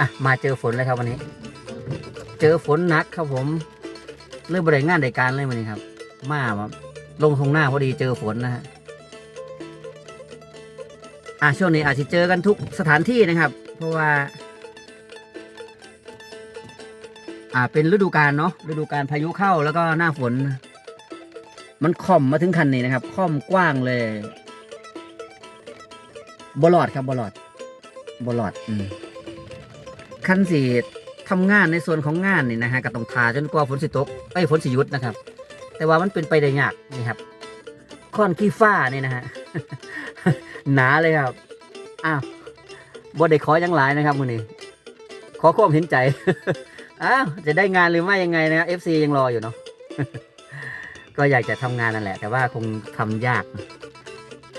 อะมาเจอฝนเลยครับวันนี้ เจอฝนหนักครับผมเรื่องบริงานใดการเลยวันนี้ครับ มาแบบลงทงหน้าพอดีเจอฝนนะฮะอะช่วงนี้อาจจะเจอกันทุกสถานที่นะครับ เพราะว่า อ่าเป็นฤดูกาลเนาะฤดูกาลพายุเข้าแล้วก็หน้าฝน มันค่อมมาถึงคันนี้นะครับ ค่อมกว้างเลยบอลอดครับบอลอดบอลอด อืม คันสีทำงานในส่วนของงานนี่นะฮะก็ต้องทาจนกว่าฝนสิตกไอ้ฝนสิหยุดนะครับ แต่ว่ามันเป็นไปได้ยากนี่ครับค่อนขี้ฟ้านี่นะฮะหนาเลยครับอ้าวบ่ได้ขอยังหลายนะครับมือนี้ขอความเห็นใจอ้าวจะได้งานหรือไม่ยังไงนะครับ FC ยังรออยู่เนาะก็อยากจะทำงานนั่นแหละ แต่ว่าคงทำยาก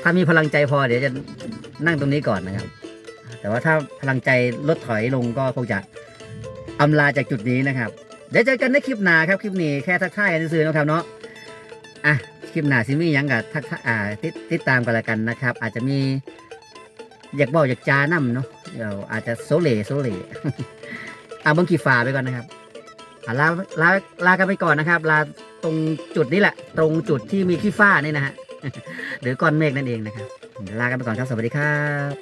ถ้ามีพลังใจพอเดี๋ยวจะนั่งตรงนี้ก่อนนะครับ แต่ว่าถ้าพลังใจลดถอยลงก็คงจะอำลาจากจุดนี้นะครับ เดี๋ยวเจอกันในคลิปหน้าครับคลิปนี้แค่ทักทายกันซื้อนะครับเนาะอะคลิปหน้าซิมี่ยังกับทักทายอ่าติดติดตามกันละกันนะครับ อาจจะมีอยากบอกอยากจานํเนาะเดี๋ยวอาจจะโซเลโซเลเอาบังกีฟ้าไปก่อนนะครับลาลาลากันไปก่อนนะครับ ลาตรงจุดนี้แหละ ตรงจุดที่มีขี้ฟ้านี่นะฮะหรือก้อนเมฆนั่นเองนะครับลากันไปก่อนครับสวัสดีครับ